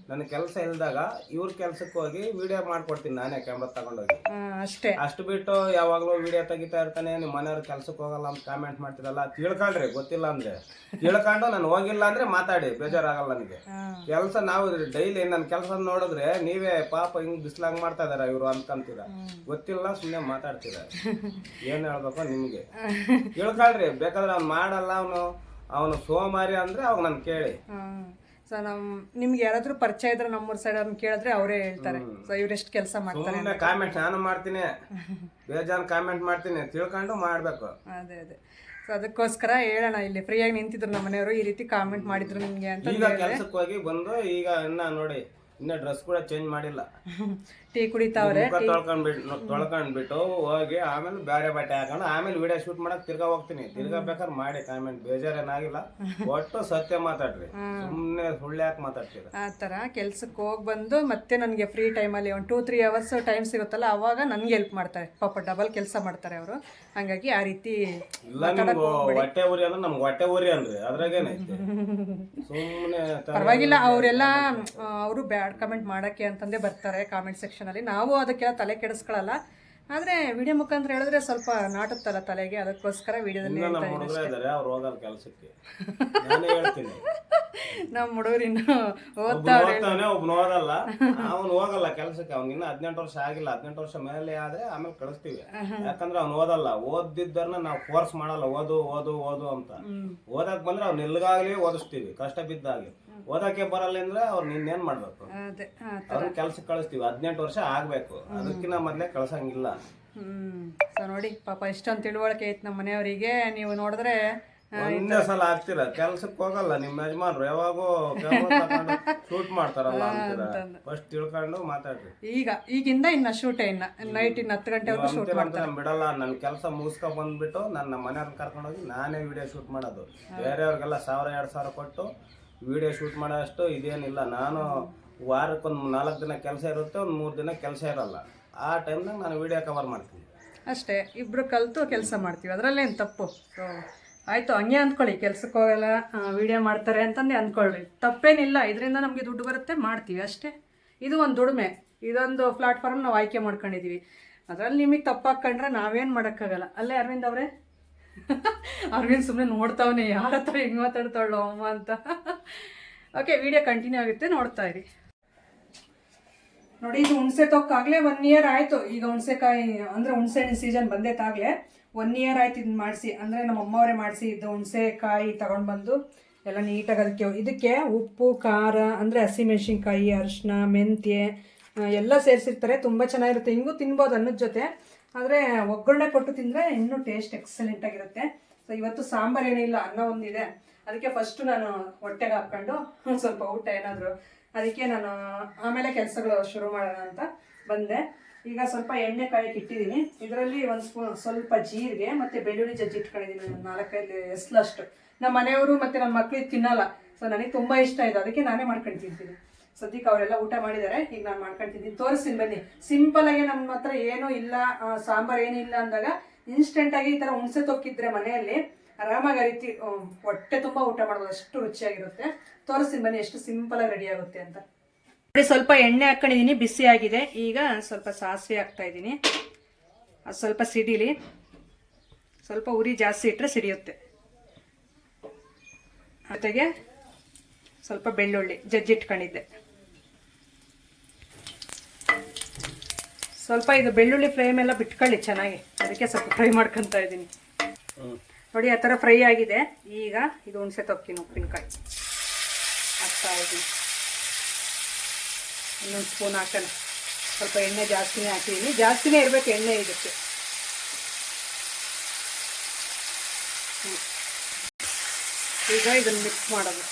ನನ್ನ ಕೆಲಸ ಇಲ್ದಾಗ ಇವ್ರ ಕೆಲ್ಸಕ್ಕೆ ಹೋಗಿ ವಿಡಿಯೋ ಮಾಡ್ಕೊಡ್ತೀನಿ ನಾನೇ ಕ್ಯಾಮ್ರಾ ತಗೊಂಡೋಗಿ. ಅಷ್ಟೇ. ಅಷ್ಟು ಬಿಟ್ಟು ಯಾವಾಗಲೂ ವಿಡಿಯೋ ತೆಗಿತಾ ಇರ್ತಾನೆ ನಿಮ್ಮ ಮನೆಯವ್ರ ಕೆಲ್ಸಕ್ಕೆ ಹೋಗಲ್ಲ ಅಂತ ಕಾಮೆಂಟ್ ಮಾಡ್ತಿರಲ್ಲ ತಿಳ್ಕೊಳ್ರಿ ಗೊತ್ತಿಲ್ಲ ಅಂದ್ರೆ. ತಿಳ್ಕೊಂಡು ನಾನು ಹೋಗಿಲ್ಲ ಅಂದ್ರೆ ಮಾತಾಡಿ ಬೇಜಾರಾಗಲ್ಲ ನನಗೆ. ಕೆಲಸ ನಾವು ಡೈಲಿ ನನ್ನ ಕೆಲಸ ನೋಡಿದ್ರೆ ನೀವೇ ಪಾಪ ಹಿಂಗ್ ಬಿಸ್ಲಾಗ್ ಮಾಡ್ತಾ ಇದಾರ ಇವ್ರು ಅನ್ಕೊಂತೀರ ಗೊತ್ತಿಲ್ಲ ಸುಮ್ಮನೆ ಮಾತಾಡ್ತೀರ. ಏನ್ ಹೇಳ್ಬೇಕು ನಿಮ್ಗೆ? ತಿಳ್ಕೊಳ್ರಿ ಬೇಕಾದ್ರೆ ಅವ್ನು ಮಾಡಲ್ಲ ಅವನು ಅವನು ಸೋಮಾರಿ ಅಂದ್ರೆ ಅವಾಗ ನಾನು ಕೇಳಿ. ಸೊ ನಮ್ ನಿಮ್ಗೆ ಯಾರಾದ್ರೂ ಪರಿಚಯ ಇದ್ರೆ ನಮ್ಮೂರ್ ಸೈಡ್ ಅವ್ರನ್ನ ಕೇಳಿದ್ರೆ ಅವರೇ ಹೇಳ್ತಾರೆ. ಸೊ ಇವರೆಷ್ಟು ಕೆಲಸ ಮಾಡ್ತಾರೆ ಸುಮ್ಮನೆ ಕಾಮೆಂಟ್ ನಾನು ಮಾಡ್ತೀನಿ. ಬೇಜಾನ್ ಕಾಮೆಂಟ್ ಮಾಡ್ತೀನಿ. ತಿಳ್ಕೊಂಡು ಮಾಡ್ಬೇಕು. ಅದೇ ಅದೇ. ಸೊ ಅದಕ್ಕೋಸ್ಕರ ಹೇಳೋಣ ಇಲ್ಲಿ ಫ್ರೀಯಾಗಿ ನಿಂತಿದ್ರು ನಮ್ಮ ಮನೆಯವರು ಈ ರೀತಿ ಕಾಮೆಂಟ್ ಮಾಡಿದ್ರು ನಿಮಗೆ ಅಂತ ಈಗ ಕೆಲ್ಸಕ್ಕೆ ಹೋಗಿ ಬಂದು ಈಗ ಇನ್ನ ನೋಡಿ. ಇನ್ನ ಡ್ರೆಸ್ ಕೂಡ ಚೇಂಜ್ ಮಾಡಿಲ್ಲ. ಟೀ ಕುಡಿತಾವ್ರೆ ಮುಖ ತೊಳ್ಕೊಂಡ್ಬಿಟ್ಟು ತೊಳ್ಕೊಂಡ್ಬಿಟ್ಟು ಹೋಗಿ ಆಮೇಲೆ ಬೇರೆ ಬಟ್ಟೆ ಹಾಕೊಂಡು ಆಮೇಲೆ ವಿಡಿಯೋ ಶೂಟ್ ಮಾಡಕ್ ತಿರ್ಗಾ ಹೋಗ್ತೀನಿ. ತಿರ್ಗಾ ಬೇಕಾದ್ರೆ ಮಾಡಿ ಕಾಮೆಂಟ್ ಬೇಜಾರೇನಾಗಿಲ್ಲ. ಒಟ್ಟು ಸತ್ಯ ಮಾತಾಡ್ರಿ. ಸುಮ್ಮನೆ ಸುಳ್ಳು ಯಾಕೆ ಮಾತಾಡ್ತೀರ? ಆ ಥರ ಕೆಲ್ಸಕ್ಕೆ ಹೋಗಿ ಬಂದು ಮತ್ತೆ ನನಗೆ ಫ್ರೀ ಟೈಮಲ್ಲಿ ಒಂದು ಟೂ ತ್ರೀ ಅವರ್ಸ್ ಟೈಮ್ ಸಿಗುತ್ತಲ್ಲ ಅವಾಗ ನನಗೆ ಹೆಲ್ಪ್ ಮಾಡ್ತಾರೆ. ಪಾಪ ಡಬಲ್ ಕೆಲಸ ಮಾಡ್ತಾರೆ ಅವರು. ಹಾಗಾಗಿ ಆ ರೀತಿ ಇಲ್ಲ ನಿಮ್ಗೆ ಹೊಟ್ಟೆ ಉರಿ ಅಂದ್ರೆ ನಮ್ಗೆ ಹೊಟ್ಟೆ ಉರಿ ಅನ್ರಿ ಅದ್ರಾಗೇನೈತಿ ಸುಮ್ಮನೆ ಪರವಾಗಿಲ್ಲ ಅವರೆಲ್ಲ ಅವರು ಬ್ಯಾಡ್ ಕಮೆಂಟ್ ಮಾಡಕ್ಕೆ ಅಂತಂದೇ ಬರ್ತಾರೆ ಕಾಮೆಂಟ್ ಸೆಕ್ಷನ್ ಅಲ್ಲಿ. ನಾವು ಅದಕ್ಕೆಲ್ಲ ತಲೆ ಕೆಡಿಸ್ಕೊಳ್ಳಲ್ಲ ಆದರೆ ವಿಡಿಯೋ ಮುಖಾಂತರ ಹೇಳಿದ್ರೆ ಸ್ವಲ್ಪ ನಾಟುತ್ತಲ್ಲ ತಲೆಗೆ? ಅದಕ್ಕೋಸ್ಕರ ವಿಡಿಯೋದಲ್ಲಿ ನಮ್ಮ ಅವ್ರು ಹೋಗಲ್ಲ ಕೆಲ್ಸಕ್ಕೆ. ನಾನೇ ಹೇಳ್ತೀನಿ. ನಮ್ಮ ಹುಡುಗರು ಇನ್ನು ಒಬ್ನು ಓದ್ತಾವ್ರೆ ಒಬ್ನು ಓದಲ್ಲ. ಅವ್ನು ಹೋಗಲ್ಲ ಕೆಲಸಕ್ಕೆ. ಅವ್ನಿಗೆ ಇನ್ನ ಹದಿನೆಂಟು ವರ್ಷ ಆಗಿಲ್ಲ. ಹದಿನೆಂಟು ವರ್ಷ ಮೇಲೆ ಆದ್ರೆ ಆಮೇಲೆ ಕಳಿಸ್ತೀವಿ. ಯಾಕಂದ್ರೆ ಅವ್ನು ಓದಲ್ಲ. ಓದಿದ್ದರ್ನ ನಾವು ಫೋರ್ಸ್ ಮಾಡಲ್ಲ. ಓದು ಓದು ಓದು ಅಂತ. ಓದಕ್ ಬಂದ್ರೆ ಅವ್ನು ಎಲ್ಗಾಗ್ಲಿ ಓದಿಸ್ತೀವಿ ಕಷ್ಟ ಬಿದ್ದಾಗ್ಲಿ. ಓದಕ್ಕೆ ಬರಲ್ಲ ಅಂದ್ರೆ ಅವ್ರು ನಿನ್ನೇನ್ ಮಾಡ್ಬೇಕು? ಅದೇ ಅವ್ರನ್ನ ಕೆಲ್ಸಕ್ಕೆ ಕಳಿಸ್ತೀವಿ ಹದಿನೆಂಟು ವರ್ಷ ಆಗ್ಬೇಕು. ಅದಕ್ಕಿಂತ ಮೊದ್ಲೇ ಕಳ್ಸಂಗಿಲ್ಲ. ಹ್ಮ್ ಸೊ ನೋಡಿ ಪಾಪ ಇಷ್ಟೊಂದು ತಿಳುವಳಿಕೆ ಐತೆ ನಮ್ಮ ಮನೆಯವರಿಗೆ. ನೀವು ನೋಡಿದ್ರೆ ಒಂದೇ ಸಲ ಆಗ್ತೀರ ಕೆಲ್ಸಕ್ಕೆ ಹೋಗಲ್ಲ ನಿಮ್ಮ ಯಜಮಾನ್ರು ಯಾವಾಗೋ ಶೂಟ್ ಮಾಡ್ತಾರಲ್ಲ ಅಂತೀರ. ಫಸ್ಟ್ ತಿಳ್ಕೊಂಡು ಮಾತಾಡ್ರಿ. ಈಗ ಈಗಿಂದ ಇನ್ನ ಶೂಟೇ ಇನ್ನ. ನೈಟ್ ಇನ್ನು ಹತ್ತು ಗಂಟೆವರೆಗೂ ಶೂಟ್ ಮಾಡ್ತಾರೆ ಅಂತ ನಾನ್ ಬಿಡಲ್ಲ ನನ್ನ ಕೆಲಸ ಮುಗಿಸ್ಕೊ ಬಂದ್ಬಿಟ್ಟು ನನ್ನ ಮನೆಯವ್ರನ್ನ ಕರ್ಕೊಂಡೋಗಿ ನಾನೇ ವಿಡಿಯೋ ಶೂಟ್ ಮಾಡೋದು. ಬೇರೆಯವ್ರಿಗೆಲ್ಲ ಸಾವಿರ ಎರಡು ಸಾವಿರ ಕೊಟ್ಟು ವಿಡಿಯೋ ಶೂಟ್ ಮಾಡೋಷ್ಟು ಇದೇನಿಲ್ಲ. ನಾನು ವಾರಕ್ಕೊಂದು ನಾಲ್ಕು ದಿನ ಕೆಲಸ ಇರುತ್ತೆ, ಒಂದು ಮೂರು ದಿನ ಕೆಲಸ ಇರಲ್ಲ. ಆ ಟೈಮ್ನಾಗ ನಾನು ವಿಡಿಯೋ ಕವರ್ ಮಾಡ್ತೀನಿ. ಅಷ್ಟೇ ಇಬ್ಬರು ಕಲಿತು ಕೆಲಸ ಮಾಡ್ತೀವಿ. ಅದರಲ್ಲೇನು ತಪ್ಪು? ಆಯಿತು, ಹಂಗೆ ಅಂದ್ಕೊಳ್ಳಿ ಕೆಲ್ಸಕ್ಕೆ ಹೋಗಲ್ಲ ವಿಡಿಯೋ ಮಾಡ್ತಾರೆ ಅಂತಂದು ಅಂದ್ಕೊಳ್ಳಿ ತಪ್ಪೇನಿಲ್ಲ. ಇದರಿಂದ ನಮಗೆ ದುಡ್ಡು ಬರುತ್ತೆ, ಮಾಡ್ತೀವಿ ಅಷ್ಟೇ. ಇದು ಒಂದು ದುಡಿಮೆ. ಇದೊಂದು ಪ್ಲಾಟ್ಫಾರ್ಮ್ ನಾವು ಆಯ್ಕೆ ಮಾಡ್ಕೊಂಡಿದ್ದೀವಿ ಅದರಲ್ಲಿ ನಿಮಗೆ ತಪ್ಪಾಕೊಂಡ್ರೆ ನಾವೇನು ಮಾಡೋಕ್ಕಾಗಲ್ಲ. ಅಲ್ಲೇ ಅರವಿಂದ್ ಅವರೇ? ಅರವಿಂದ್ ಸುಮ್ಮನೆ ನೋಡ್ತಾವನೆ, ಯಾರ ಹತ್ರ ಹೆಂಗೆ ಮಾತಾಡ್ತಾಳೋ ಅಮ್ಮ ಅಂತ. ಓಕೆ ವಿಡಿಯೋ ಕಂಟಿನ್ಯೂ ಆಗುತ್ತೆ, ನೋಡ್ತಾ ಇರಿ. ನೋಡಿ, ಇದು ಹುಣಸೆ ತೊಕ್ಕಾಗಲೇ ಒನ್ ಇಯರ್ ಆಯಿತು. ಈಗ ಹುಣಸೆಕಾಯಿ, ಅಂದರೆ ಹುಣಸೆ ಸೀಸನ್ ಬಂದೈತಾಗಲೇ ಒನ್ ಇಯರ್ ಆಯ್ತು ಇದನ್ನ ಮಾಡಿಸಿ. ಅಂದರೆ ನಮ್ಮ ಅಮ್ಮವರೇ ಮಾಡಿಸಿ ಇದು ಹುಣಸೆಕಾಯಿ ತಗೊಂಡು ಬಂದು ಎಲ್ಲ ನೀಟಾಗಿ ಅದಕ್ಕೆ ಇದಕ್ಕೆ ಉಪ್ಪು, ಖಾರ, ಅಂದರೆ ಹಸಿಮೆಣ್ಸಿನ್ಕಾಯಿ ಅರಿಶಿನ ಮೆಂತ್ಯ ಎಲ್ಲ ಸೇರಿಸಿರ್ತಾರೆ. ತುಂಬ ಚೆನ್ನಾಗಿರುತ್ತೆ. ಹಿಂಗೂ ತಿನ್ಬೋದು ಅನ್ನದ ಜೊತೆ. ಆದರೆ ಒಗ್ಗರಣೆ ಕೊಟ್ಟು ತಿಂದರೆ ಇನ್ನೂ ಟೇಸ್ಟ್ ಎಕ್ಸಲೆಂಟ್ ಆಗಿರುತ್ತೆ. ಸೊ ಇವತ್ತು ಸಾಂಬಾರು ಏನಿಲ್ಲ, ಅನ್ನ ಒಂದಿದೆ. ಅದಕ್ಕೆ ಫಸ್ಟು ನಾನು ಹೊಟ್ಟೆಗೆ ಹಾಕ್ಕೊಂಡು ಸ್ವಲ್ಪ ಊಟ ಏನಾದರೂ. ಅದಕ್ಕೆ ನಾನು ಆಮೇಲೆ ಕೆಲಸಗಳು ಶುರು ಮಾಡೋಣ ಅಂತ ಬಂದೆ. ಈಗ ಸ್ವಲ್ಪ ಎಣ್ಣೆ ಕಾಯಕ್ಕೆ ಇಟ್ಟಿದ್ದೀನಿ. ಇದರಲ್ಲಿ ಒಂದು ಸ್ಪೂನ್ ಸ್ವಲ್ಪ ಜೀರಿಗೆ ಮತ್ತು ಬೆಳ್ಳುಳ್ಳಿ ಜಜ್ಜಿ ಇಟ್ಕೊಂಡಿದ್ದೀನಿ ನಾನು ನಾಲ್ಕೈದು ಎಸ್ಲಷ್ಟು. ನಮ್ಮ ಮನೆಯವರು ಮತ್ತು ನಮ್ಮ ಮಕ್ಳಿಗೆ ತಿನ್ನಲ್ಲ. ಸೊ ನನಗೆ ತುಂಬ ಇಷ್ಟ ಇದೆ. ಅದಕ್ಕೆ ನಾನೇ ಮಾಡ್ಕೊಂಡು ತಿಂತೀನಿ. ಸದ್ಯಕ್ಕೆ ಅವರೆಲ್ಲ ಊಟ ಮಾಡಿದ್ದಾರೆ. ಈಗ ನಾನು ಮಾಡ್ಕೊಂತಿದ್ದೀನಿ ತೋರಿಸ್ತೀನಿ ಬನ್ನಿ. ಸಿಂಪಲ್ ಆಗಿ ನಮ್ಮ ಹತ್ರ ಏನೂ ಇಲ್ಲ ಸಾಂಬಾರ್ ಏನಿಲ್ಲ ಅಂದಾಗ ಇನ್ಸ್ಟೆಂಟ್ ಆಗಿ ಈ ಥರ ಹುಣಸೆ ತೊಕ್ಕಿದ್ರೆ ಮನೆಯಲ್ಲಿ ಆರಾಮಾಗಿ ರೀತಿ ಹೊಟ್ಟೆ ತುಂಬ ಊಟ ಮಾಡೋದು ಅಷ್ಟು ರುಚಿಯಾಗಿರುತ್ತೆ. ತೋರಿಸ್ತೀನಿ ಬನ್ನಿ ಎಷ್ಟು ಸಿಂಪಲ್ ಆಗಿ ರೆಡಿ ಆಗುತ್ತೆ ಅಂತ. ಸ್ವಲ್ಪ ಎಣ್ಣೆ ಹಾಕೊಂಡಿದ್ದೀನಿ. ಬಿಸಿ ಆಗಿದೆ. ಈಗ ಸ್ವಲ್ಪ ಸಾಸಿವೆ ಹಾಕ್ತಾ ಇದ್ದೀನಿ. ಅದು ಸ್ವಲ್ಪ ಸಿಡಿಲಿ. ಸ್ವಲ್ಪ ಉರಿ ಜಾಸ್ತಿ ಇಟ್ಟರೆ ಸಿಡಿಯುತ್ತೆ. ಜೊತೆಗೆ ಸ್ವಲ್ಪ ಬೆಳ್ಳುಳ್ಳಿ ಜಜ್ಜಿಟ್ಕೊಂಡಿದ್ದೆ. ಸ್ವಲ್ಪ ಇದು ಬೆಳ್ಳುಳ್ಳಿ ಫ್ಲೇಮ್ ಎಲ್ಲ ಬಿಟ್ಕೊಳ್ಳಿ ಚೆನ್ನಾಗಿ. ಅದಕ್ಕೆ ಸ್ವಲ್ಪ ಫ್ರೈ ಮಾಡ್ಕೊತಾ ಇದ್ದೀನಿ. ನೋಡಿ ಆ ಥರ ಫ್ರೈ ಆಗಿದೆ. ಈಗ ಇದು ಹುಣಸೆ ತೊಕ್ಕಿನ ಉಪ್ಪಿನಕಾಯಿ. ಹಾಕ್ತಾ ಇದ್ದೀನಿ ಇನ್ನೊಂದು ಸ್ಪೂನ್ ಹಾಕೋಣ. ಸ್ವಲ್ಪ ಎಣ್ಣೆ ಜಾಸ್ತಿನೇ ಹಾಕಿದ್ದೀನಿ. ಜಾಸ್ತಿನೇ ಇರಬೇಕು ಎಣ್ಣೆ ಇದಕ್ಕೆ. ಈಗ ಇದನ್ನು ಮಿಕ್ಸ್ ಮಾಡೋದು.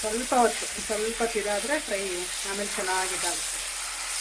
ಸ್ವಲ್ಪ ಹೊತ್ತು ಸ್ವಲ್ಪ ತಿದಾದರೆ ಫ್ರೈ ಆಮೇಲೆ ಚೆನ್ನಾಗಿದ್ದಾಗುತ್ತೆ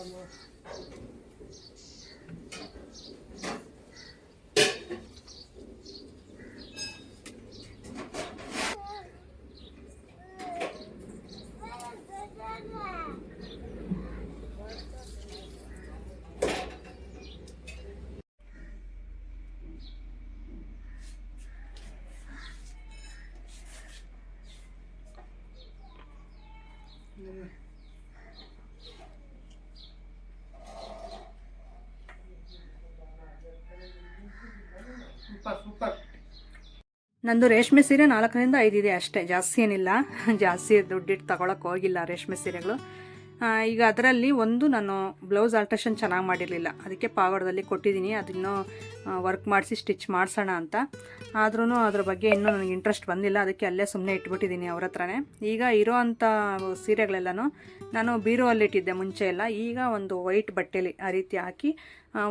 one more. ನಂದು ರೇಷ್ಮೆ ಸೀರೆ ನಾಲ್ಕರಿಂದ ಇದೆ ಅಷ್ಟೇ. ಜಾಸ್ತಿ ಏನಿಲ್ಲ. ಜಾಸ್ತಿ ದುಡ್ಡಿಟ್ಟು ತಗೊಳಕ್ಕೆ ಹೋಗಿಲ್ಲ ರೇಷ್ಮೆ ಸೀರೆಗಳು. ಈಗ ಅದರಲ್ಲಿ ಒಂದು ನಾನು ಬ್ಲೌಸ್ ಆಲ್ಟ್ರೇಷನ್ ಚೆನ್ನಾಗಿ ಮಾಡಿರಲಿಲ್ಲ. ಅದಕ್ಕೆ ಪಾವಡದಲ್ಲಿ ಕೊಟ್ಟಿದ್ದೀನಿ. ಅದಿನ್ನೂ ವರ್ಕ್ ಮಾಡಿಸಿ ಸ್ಟಿಚ್ ಮಾಡಿಸೋಣ ಅಂತ. ಆದ್ರೂ ಅದ್ರ ಬಗ್ಗೆ ಇನ್ನೂ ನನಗೆ ಇಂಟ್ರೆಸ್ಟ್ ಬಂದಿಲ್ಲ. ಅದಕ್ಕೆ ಅಲ್ಲೇ ಸುಮ್ಮನೆ ಇಟ್ಬಿಟ್ಟಿದ್ದೀನಿ ಅವ್ರ ಹತ್ರನೇ. ಈಗ ಇರೋ ಅಂಥ ಸೀರೆಗಳೆಲ್ಲನೂ ನಾನು ಬೀರೋ ಇಟ್ಟಿದ್ದೆ ಮುಂಚೆ ಎಲ್ಲ. ಈಗ ಒಂದು ವೈಟ್ ಬಟ್ಟೆಲಿ ಆ ರೀತಿ ಹಾಕಿ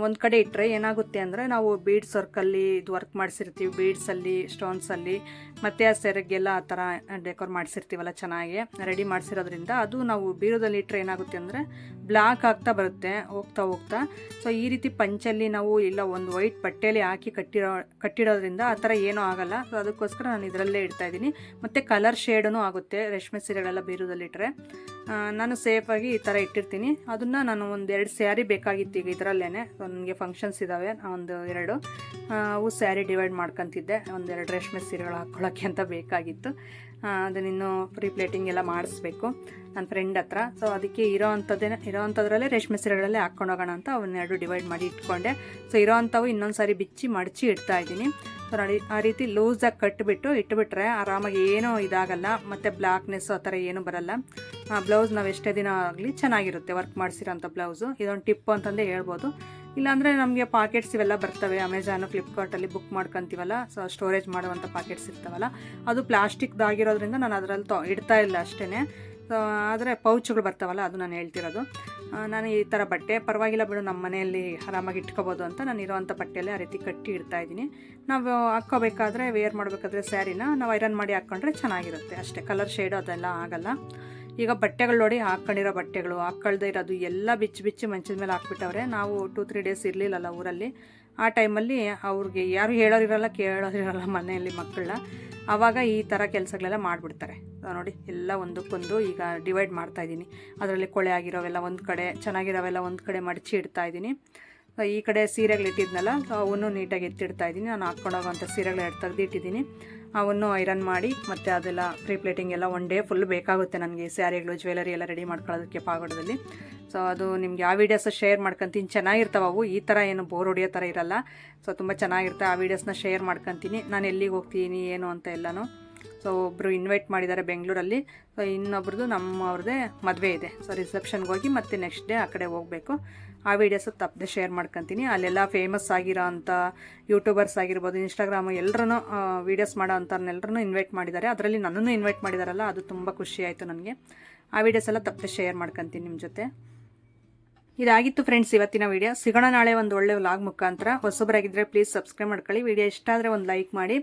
ಒಂದು ಕಡೆ ಇಟ್ಟರೆ ಏನಾಗುತ್ತೆ ಅಂದರೆ ನಾವು ಬೀಡ್ಸ್ ವರ್ಕಲ್ಲಿ ಇದು ವರ್ಕ್ ಮಾಡಿಸಿರ್ತೀವಿ ಬೀಡ್ಸಲ್ಲಿ ಸ್ಟೋನ್ಸಲ್ಲಿ ಮತ್ತು ಆ ಸೆರೆಗೆಲ್ಲ ಆ ಥರ ಡೆಕೋರ್ ಮಾಡಿಸಿರ್ತೀವಲ್ಲ ಚೆನ್ನಾಗಿ ರೆಡಿ ಮಾಡಿಸಿರೋದ್ರಿಂದ ಅದು ನಾವು ಬೀರೋದಲ್ಲಿ ಇಟ್ಟರೆ ಏನಾಗುತ್ತೆ ಅಂದರೆ ಬ್ಲಾಕ್ ಆಗ್ತಾ ಬರುತ್ತೆ, ಹೋಗ್ತಾ ಹೋಗ್ತಾ. ಸೊ ಈ ರೀತಿ ಪಂಚಲ್ಲಿ ನಾವು ಇಲ್ಲ ಒಂದು ವೈಟ್ ಬಟ್ಟೆಯಲ್ಲಿ ಹಾಕಿ ಕಟ್ಟಿರೋ ಕಟ್ಟಿಡೋದ್ರಿಂದ ಆ ಥರ ಏನೂ ಆಗಲ್ಲ. ಸೊ ಅದಕ್ಕೋಸ್ಕರ ನಾನು ಇದರಲ್ಲೇ ಇಡ್ತಾ ಇದ್ದೀನಿ. ಮತ್ತು ಕಲರ್ ಶೇಡೂ ಆಗುತ್ತೆ, ರೇಷ್ಮೆ ಸೀರೆಗಳೆಲ್ಲ ಬೀರೋದಲ್ಲಿಟ್ಟರೆ ನಾನು ಸೇಫಾಗಿ ಈ ಥರ ಇಟ್ಟಿರ್ತೀನಿ. ಅದನ್ನು ನಾನು ಒಂದು ಎರಡು ಸ್ಯಾರಿ ಬೇಕಾಗಿತ್ತು ಈಗ ಇದರಲ್ಲೇ ನನಗೆ ಫಂಕ್ಷನ್ಸ್ ಇದ್ದಾವೆ ಒಂದು ಎರಡು. ಅವು ಸ್ಯಾರಿ ಡಿವೈಡ್ ಮಾಡ್ಕೊತಿದ್ದೆ. ಒಂದೆರಡು ರೇಷ್ಮೆ ಸೀರೆಗಳು ಹಾಕ್ಕೊಳ್ಳೋಕ್ಕೆ ಅಂತ ಬೇಕಾಗಿತ್ತು. ಆ, ಅದನ್ನಿನ್ನು ಪ್ಲೇಟಿಂಗ್ ಎಲ್ಲ ಮಾಡಿಸ್ಬೇಕು ನನ್ನ ಫ್ರೆಂಡ್ ಹತ್ರ. ಸೊ ಅದಕ್ಕೆ ಇರೋ ಅಂಥದ್ದೇ ಇರೋ ಅಂಥದ್ರಲ್ಲೇ ರೇಷ್ಮೆ ಸೀರೆಗಳಲ್ಲೇ ಹಾಕ್ಕೊಂಡು ಹೋಗೋಣ ಅಂತ ಅವನ್ನೆರಡು ಡಿವೈಡ್ ಮಾಡಿ ಇಟ್ಕೊಂಡೆ. ಸೊ ಇರೋ ಅಂಥವು ಇನ್ನೊಂದು ಸಾರಿ ಬಿಚ್ಚಿ ಮಡಚಿ ಇಡ್ತಾ ಇದ್ದೀನಿ. ಸೊ ನೋಡಿ ಆ ರೀತಿ ಲೂಸಾಗಿ ಕಟ್ಟಿಬಿಟ್ಟು ಇಟ್ಬಿಟ್ರೆ ಆರಾಮಾಗಿ ಏನೂ ಇದಾಗಲ್ಲ ಮತ್ತು ಬ್ಲ್ಯಾಕ್ನೆಸ್ ಆ ಥರ ಏನೂ ಬರಲ್ಲ. ಬ್ಲೌಸ್ ನಾವು ಎಷ್ಟೇ ದಿನ ಆಗಲಿ ಚೆನ್ನಾಗಿರುತ್ತೆ ವರ್ಕ್ ಮಾಡಿಸಿರೋಂಥ ಬ್ಲೌಸು ಇದೊಂದು ಟಿಪ್ ಅಂತಂದೇ ಹೇಳ್ಬೋದು. ಇಲ್ಲಾಂದರೆ ನಮಗೆ ಪಾಕೆಟ್ಸ್ ಇವೆಲ್ಲ ಬರ್ತವೆ. ಅಮೆಝಾನು ಫ್ಲಿಪ್ಕಾರ್ಟಲ್ಲಿ ಬುಕ್ ಮಾಡ್ಕೊಂತೀವಲ್ಲ ಸೊ ಸ್ಟೋರೇಜ್ ಮಾಡುವಂಥ ಪಾಕೆಟ್ಸ್ ಇರ್ತಾವಲ್ಲ, ಅದು ಪ್ಲಾಸ್ಟಿಕ್ದಾಗಿರೋದ್ರಿಂದ ನಾನು ಅದರಲ್ಲಿ ತೊ, ಇಡ್ತಾ ಇಲ್ಲ ಅಷ್ಟೇ ಆದರೆ ಪೌಚ್ಗಳು ಬರ್ತಾವಲ್ಲ, ಅದು ನಾನು ಹೇಳ್ತಿರೋದು. ನಾನು ಈ ಥರ ಬಟ್ಟೆ, ಪರವಾಗಿಲ್ಲ ಬಿಡು ನಮ್ಮ ಮನೆಯಲ್ಲಿ ಆರಾಮಾಗಿ ಇಟ್ಕೋಬೋದು ಅಂತ ನಾನು ಇರೋವಂಥ ಬಟ್ಟೆಯಲ್ಲಿ ಆ ರೀತಿ ಕಟ್ಟಿ ಇಡ್ತಾ ಇದ್ದೀನಿ. ನಾವು ಹಾಕ್ಕೋಬೇಕಾದ್ರೆ ವೇರ್ ಮಾಡಬೇಕಾದ್ರೆ ಸ್ಯಾರಿನ, ನಾವು ಐರನ್ ಮಾಡಿ ಹಾಕ್ಕೊಂಡ್ರೆ ಚೆನ್ನಾಗಿರುತ್ತೆ ಅಷ್ಟೇ. ಕಲರ್ ಶೇಡ್ ಅದೆಲ್ಲ ಆಗಲ್ಲ. ಈಗ ಬಟ್ಟೆಗಳು ನೋಡಿ ಹಾಕ್ಕೊಂಡಿರೋ ಬಟ್ಟೆಗಳು ಹಾಕ್ಕೊಳ್ದೆ ಇರೋದು ಎಲ್ಲ ಬಿಚ್ಚಿ ಬಿಚ್ಚಿ ಮಂಚದ ಮೇಲೆ ಹಾಕ್ಬಿಟ್ಟವ್ರೆ. ನಾವು ಟೂ ತ್ರೀ ಡೇಸ್ ಇರಲಿಲ್ಲಲ್ಲ ಊರಲ್ಲಿ. ಆ ಟೈಮಲ್ಲಿ ಅವ್ರಿಗೆ ಯಾರು ಹೇಳೋರಿರಲ್ಲ, ಕೇಳೋರಿರಲ್ಲ ಮನೆಯಲ್ಲಿ ಮಕ್ಕಳನ್ನ. ಆವಾಗ ಈ ಥರ ಕೆಲಸಗಳೆಲ್ಲ ಮಾಡಿಬಿಡ್ತಾರೆ. ನೋಡಿ, ಎಲ್ಲ ಒಂದಕ್ಕೊಂದು ಈಗ ಡಿವೈಡ್ ಮಾಡ್ತಾ ಇದ್ದೀನಿ. ಅದರಲ್ಲಿ ಕೊಳೆ ಆಗಿರೋವೆಲ್ಲ ಒಂದು ಕಡೆ, ಚೆನ್ನಾಗಿರೋವೆಲ್ಲ ಒಂದು ಕಡೆ ಮಡಚಿ ಇಡ್ತಾ ಇದ್ದೀನಿ. ಈ ಕಡೆ ಸೀರೆಗಳು ಇಟ್ಟಿದ್ನಲ್ಲ ಅವನ್ನು ನೀಟಾಗಿ ಎತ್ತಿಡ್ತಾ ಇದ್ದೀನಿ. ನಾನು ಹಾಕ್ಕೊಂಡೋಗೋಂಥ ಸೀರೆಗಳು ತೆಗೆದಿಟ್ಟಿದ್ದೀನಿ. ಅವನ್ನು ಐರನ್ ಮಾಡಿ ಮತ್ತು ಅದೆಲ್ಲ ಪ್ರೀ ಪ್ಲೇಟಿಂಗ್ ಎಲ್ಲ ಒನ್ ಡೇ ಫುಲ್ ಬೇಕಾಗುತ್ತೆ ನನಗೆ. ಸ್ಯಾರಿಗಳು, ಜ್ಯುವೆಲರಿ ಎಲ್ಲ ರೆಡಿ ಮಾಡ್ಕೊಳ್ಳೋದಕ್ಕೆ ಪಾಗೋಡದಲ್ಲಿ. ಸೊ ಅದು ನಿಮ್ಗೆ ಆ ವೀಡಿಯೋಸ್ ಶೇರ್ ಮಾಡ್ಕೊತೀನಿ, ಚೆನ್ನಾಗಿರ್ತಾವೆ ಅವು. ಈ ಥರ ಏನು ಬೋರ್ ಹೊಡಿಯೋ ಥರ ಇರಲ್ಲ. ಸೊ ತುಂಬ ಚೆನ್ನಾಗಿರುತ್ತೆ. ಆ ವೀಡಿಯೋಸ್ನ ಶೇರ್ ಮಾಡ್ಕೊತೀನಿ. ನಾನು ಎಲ್ಲಿಗೆ ಹೋಗ್ತೀನಿ, ಏನು ಅಂತ ಎಲ್ಲನೂ. ಸೊ ಒಬ್ಬರು ಇನ್ವೈಟ್ ಮಾಡಿದ್ದಾರೆ ಬೆಂಗಳೂರಲ್ಲಿ. ಸೊ ಇನ್ನೊಬ್ರದ್ದು ನಮ್ಮವ್ರದ್ದೇ ಮದುವೆ ಇದೆ. ಸೊ ರಿಸೆಪ್ಷನ್ಗೆ ಹೋಗಿ ಮತ್ತೆ ನೆಕ್ಸ್ಟ್ ಡೇ ಆ ಕಡೆ ಹೋಗಬೇಕು. ಆ ವೀಡಿಯೋಸ್ ತಪ್ಪದೆ ಶೇರ್ ಮಾಡ್ಕೊತೀನಿ. ಅಲ್ಲೆಲ್ಲ ಫೇಮಸ್ ಆಗಿರೋ ಅಂಥ ಯೂಟ್ಯೂಬರ್ಸ್ ಆಗಿರ್ಬೋದು ಇನ್ಸ್ಟಾಗ್ರಾಮ್ ಎಲ್ಲರೂ ವೀಡಿಯೋಸ್ ಮಾಡೋ ಅಂಥವ್ರನ್ನೆಲ್ಲರೂ ಇನ್ವೈಟ್ ಮಾಡಿದ್ದಾರೆ. ಅದರಲ್ಲಿ ನನ್ನನ್ನು ಇನ್ವೈಟ್ ಮಾಡಿದಾರಲ್ಲ, ಅದು ತುಂಬ ಖುಷಿ ಆಯಿತು ನನಗೆ. ಆ ವೀಡಿಯೋಸ್ ಎಲ್ಲ ತಪ್ಪದೆ ಶೇರ್ ಮಾಡ್ಕೊತೀನಿ ನಿಮ್ಮ ಜೊತೆ. ಇದಾಗಿತ್ತು ಫ್ರೆಂಡ್ಸ್ ಇವತ್ತಿನ ವಿಡಿಯೋ ಸಿಗೋಣ ನಾಳೆ ಒಂದು ಒಳ್ಳೆ ವ್ಲಾಗ್ ಮುಖಾಂತರ. ಹೊಸಬರಾಗಿದ್ದರೆ ಪ್ಲೀಸ್ ಸಬ್ಸ್ಕ್ರೈಬ್ ಮಾಡ್ಕೊಳ್ಳಿ. ವಿಡಿಯೋ ಇಷ್ಟ ಆದರೆ ಒಂದು ಲೈಕ್ ಮಾಡಿ.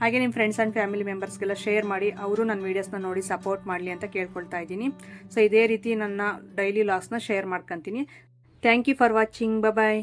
ಹಾಗೆ ನಿಮ್ಮ ಫ್ರೆಂಡ್ಸ್ ಆ್ಯಂಡ್ ಫ್ಯಾಮಿಲಿ ಮೆಂಬರ್ಸ್ಗೆಲ್ಲ ಶೇರ್ ಮಾಡಿ. ಅವರು ನನ್ನ ವೀಡಿಯೋಸ್ನ ನೋಡಿ ಸಪೋರ್ಟ್ ಮಾಡಲಿ ಅಂತ ಕೇಳ್ಕೊಳ್ತಾ ಇದ್ದೀನಿ. ಸೊ ಇದೇ ರೀತಿ ನನ್ನ ಡೈಲಿ ಲಾಸ್ನ ಶೇರ್ ಮಾಡ್ಕೊತೀನಿ. Thank you for watching bye